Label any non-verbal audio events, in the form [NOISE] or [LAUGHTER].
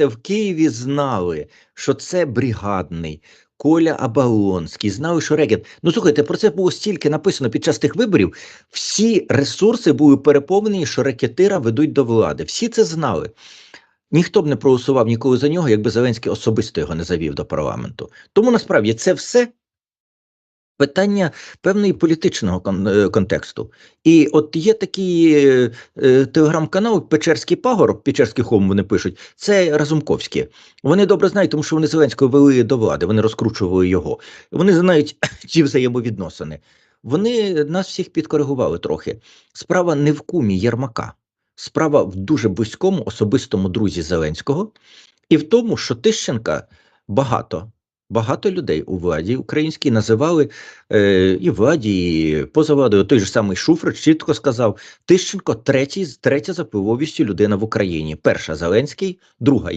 повірте, в Києві знали, що це бригадний. Коля Абалонський, знали, що Регет. Ну слухайте, про це було стільки написано під час тих виборів. Всі ресурси були переповнені, що ракетира ведуть до влади. Всі це знали. Ніхто б не проголосував ніколи за нього, якби Зеленський особисто його не завів до парламенту. Тому насправді це все питання певної політичного е, контексту. І от є такий е, е, телеграм-канал Печерський пагорб, Печерський хом вони пишуть, це Разумковські. Вони добре знають, тому що вони Зеленського вели до влади, вони розкручували його. Вони знають [CLEARS THROAT] ці взаємовідносини. Вони нас всіх підкоригували трохи. Справа не в кумі Єрмака. Справа в дуже близькому особистому друзі Зеленського, і в тому, що Тищенка багато, багато людей у владі українській називали е, і владі, і поза владою. Той же самий Шуфрич чітко сказав: Тищенко третій, третя за впливовістю людина в Україні. Перша Зеленський, друга